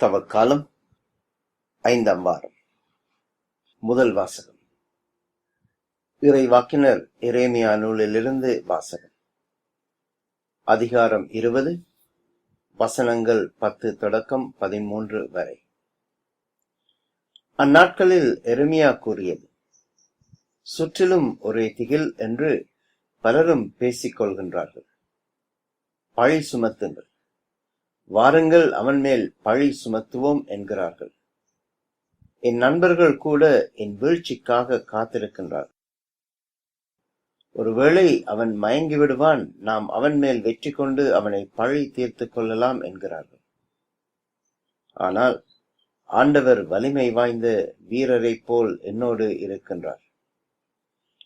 தவக்காலம் ஐந்தாம் வாரம். முதல் வாசகம். இறைவாக்கினர் எரேமியா நூலிலிருந்து வாசகம். அதிகாரம் இருபது வசனங்கள் பத்து தொடக்கம் பதிமூன்று வரை. அந்நாட்களில் எருமையா கூறியது சுற்றிலும் ஒரே திகில் என்று பலரும் பேசிக் கொள்கின்றார்கள் பழி சுமத்துங்கள். வாருங்கள் அவன் மேல் பழி சுமத்துவோம் என்கிறார்கள். என் நண்பர்கள் கூட என் வீழ்ச்சிக்காக காத்திருக்கின்றார். ஒருவேளை அவன் மயங்கி விடுவான் நாம் அவன் மேல் வெற்றி கொண்டு அவனை பழி தீர்த்துக் கொள்ளலாம் என்கிறார்கள். ஆனால் ஆண்டவர் வலிமை வாய்ந்த வீரரைப் போல் என்னோடு இருக்கின்றார்.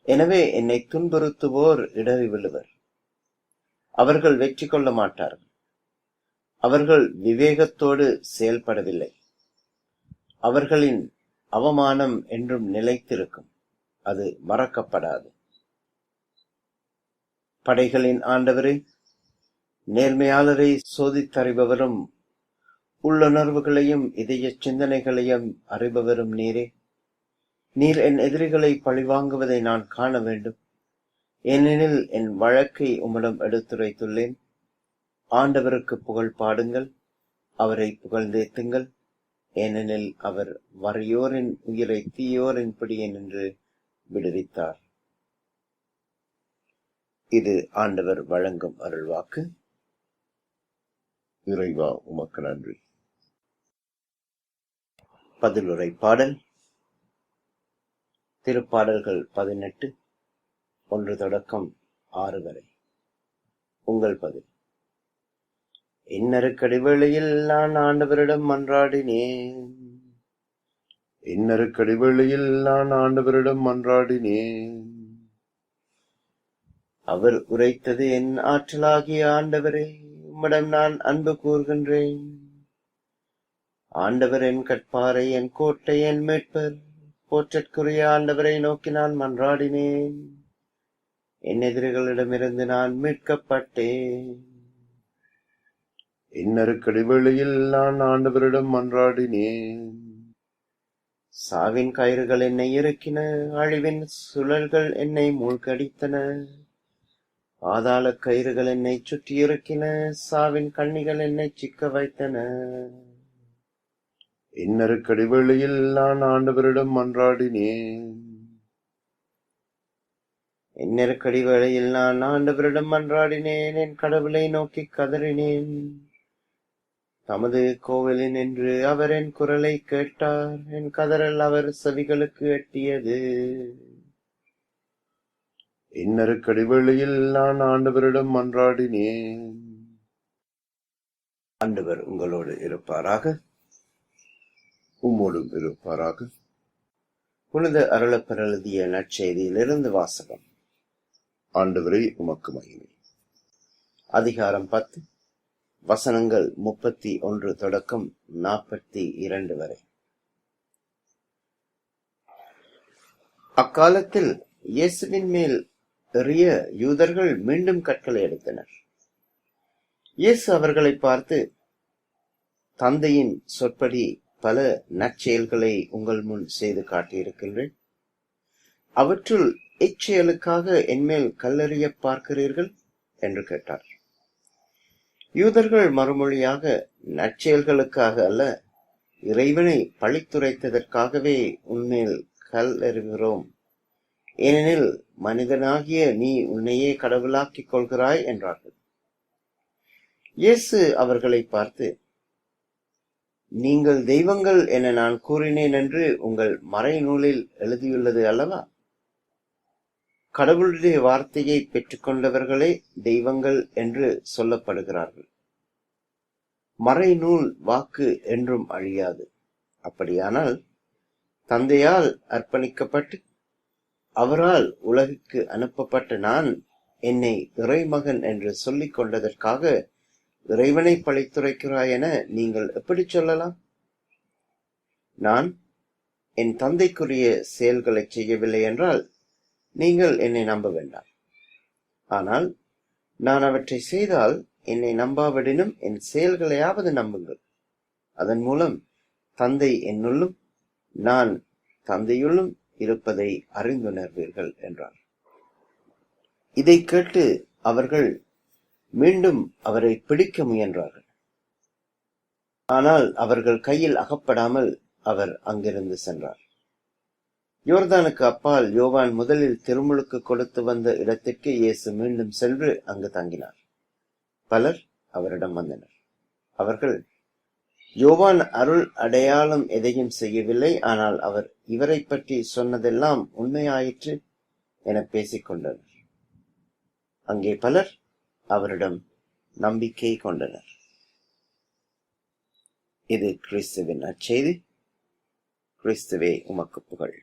எனவே என்னை துன்புறுத்துவோர் இடறி விழுவர். அவர்கள் வெற்றி கொள்ள மாட்டார்கள். அவர்கள் விவேகத்தோடு செயல்படவில்லை. அவர்களின் அவமானம் என்றும் நிலைத்திருக்கும். அது மறக்கப்படாது. படைகளின் ஆண்டவரே நேர்மையாளரை சோதித்தறிபவரும் உள்ளுணர்வுகளையும் இதய சிந்தனைகளையும் அறிபவரும் நீரே. நீர் என் எதிரிகளை பழிவாங்குவதை நான் காண வேண்டும். ஏனெனில் என் வழக்கை உம்மிடம் எடுத்துரைத்துள்ளேன். ஆண்டவருக்கு புகழ் பாடுங்கள் அவரை புகழ்ந்தேத்துங்கள் ஏனெனில் அவர் வரையோரின் உயிரை தீயோரின் பிடியே நின்று விடுவித்தார். இது ஆண்டவர் வழங்கும் அருள்வாக்கு. இறைவா உமக்கு நன்றி. பதிலுரை பாடல். திருப்பாடல்கள் பதினெட்டு ஒன்று தொடக்கம் ஆறு வரை. உங்கள் பதில். இன்னருக்கடி வேளையில் நான் ஆண்டவரிடம் மன்றாடினேன். இன்னருக்கடி வேளையில் நான் ஆண்டவரிடம் மன்றாடினேன். அவர் உரைத்தது என் ஆற்றலாகிய ஆண்டவரே உம்மிடம் நான் அன்பு கூறுகின்றேன். ஆண்டவர் என் கட்பாறை என் கோட்டை என் மீட்பர் போற்றற்குரிய ஆண்டவரை நோக்கி நான் மன்றாடினேன். என் எதிரிகளிடமிருந்து நான் மீட்கப்பட்டேன். இன்னருக்கடி வேளையில் நான் ஆண்டவரிடம் மன்றாடினேன். சாவின் கயிறுகள் என்னை இறுக்கின அழிவின் சுழல்கள் என்னை மூழ்கடித்தன. பாதாள கயிறுகள் என்னை சுற்றி இறுக்கின சாவின் கண்ணிகள் என்னை சிக்க வைத்தன. இன்னருக்கடி வேளையில் நான் ஆண்டவரிடம் மன்றாடினேன். என் நெருக்கடி வேளையில் நான் ஆண்டவரிடம் மன்றாடினேன் என் கடவுளை நோக்கி கதறினேன். தமது கோவிலின் என்று அவர் என் குரலை கேட்டார். என் கதறல் அவர் செவிகளுக்கு எட்டியது. இன்னருக்கடி வேளையில் நான் ஆண்டவரிடம் மன்றாடினேன். ஆண்டவர் உங்களோடு இருப்பாராக? உம்மோடும் இருப்பாராக? புனித அருளப்பர் எழுதிய நற்செய்தியிலிருந்து வாசகம். ஆண்டவரை உமக்கு மகிமை. அதிகாரம் பத்து. வசனங்கள் முப்பத்தி ஒன்று தொடக்கம் நாற்பத்தி இரண்டு வரை. அக்காலத்தில் இயேசுவின் மேல் எறிய யூதர்கள் மீண்டும் கற்களை எடுத்தனர். இயேசு அவர்களை பார்த்து தந்தையின் சொற்படி பல நற்செயல்களை உங்கள் முன் செய்து காட்டியிருக்கின்றேன். அவற்றுள் இச்செயலுக்காக என்மேல் கல்லறிய பார்க்கிறீர்கள்? என்று கேட்டார். யூதர்கள் மறுமொழியாக நற்செயல்களுக்காக அல்ல இறைவனை பழித்துரைத்ததற்காகவே உன்மேல் கல் எறிகிறோம். ஏனெனில் மனிதனாகிய நீ உன்னையே கடவுளாக்கிக் கொள்கிறாய் என்றார்கள். இயேசு அவர்களை பார்த்து நீங்கள் தெய்வங்கள் என நான் கூறினேன் என்று உங்கள் மறைநூலில் எழுதியுள்ளது அல்லவா? கடவுளுடைய வார்த்தையை பெற்றுக்கொண்டவர்களே தெய்வங்கள் என்று சொல்லப்படுகிறார்கள். மறைநூல் வாக்கு என்றும் அழியாது. அப்படியானால் தந்தையால் அர்ப்பணிக்கப்பட்டு அவரால் உலகுக்கு அனுப்பப்பட்ட நான் என்னை இறைமகன் என்று சொல்லிக் கொண்டதற்காக இறைவனை பழித்துரைக்கிறாய் என நீங்கள் எப்படி சொல்லலாம்? நான் என் தந்தைக்குரிய செயல்களை செய்யவில்லை என்றால் நீங்கள் என்னை நம்ப வேண்டாம். ஆனால் நான் அவற்றை செய்தால் என்னை நம்பாவிடனும் என் செயல்களையாவது நம்புங்கள். அதன் மூலம் தந்தை என்னுள்ளும் நான் தந்தையுள்ளும் இருப்பதை அறிந்துணர்வீர்கள் என்றார். இதை கேட்டு அவர்கள் மீண்டும் அவரை பிடிக்க முயன்றார்கள். ஆனால் அவர்கள் கையில் அகப்படாமல் அவர் அங்கிருந்து சென்றார். யோர்தானுக்கு அப்பால் யோவான் முதலில் திருமுழுக்கு கொடுத்து வந்த இடத்திற்கு இயேசு மீண்டும் சென்று அங்கு தங்கினார். பலர் அவரிடம் வந்தனர். அவர்கள் யோவான் அருள் அடையாளம் எதையும் செய்யவில்லை ஆனால் அவர் இவரை பற்றி சொன்னதெல்லாம் உண்மையாயிற்று என பேசிக் கொண்டனர். அங்கே பலர் அவரிடம் நம்பிக்கை கொண்டனர். இது கிறிஸ்துவின் அச்செய்தி. கிறிஸ்துவே உமக்கு புகழ்.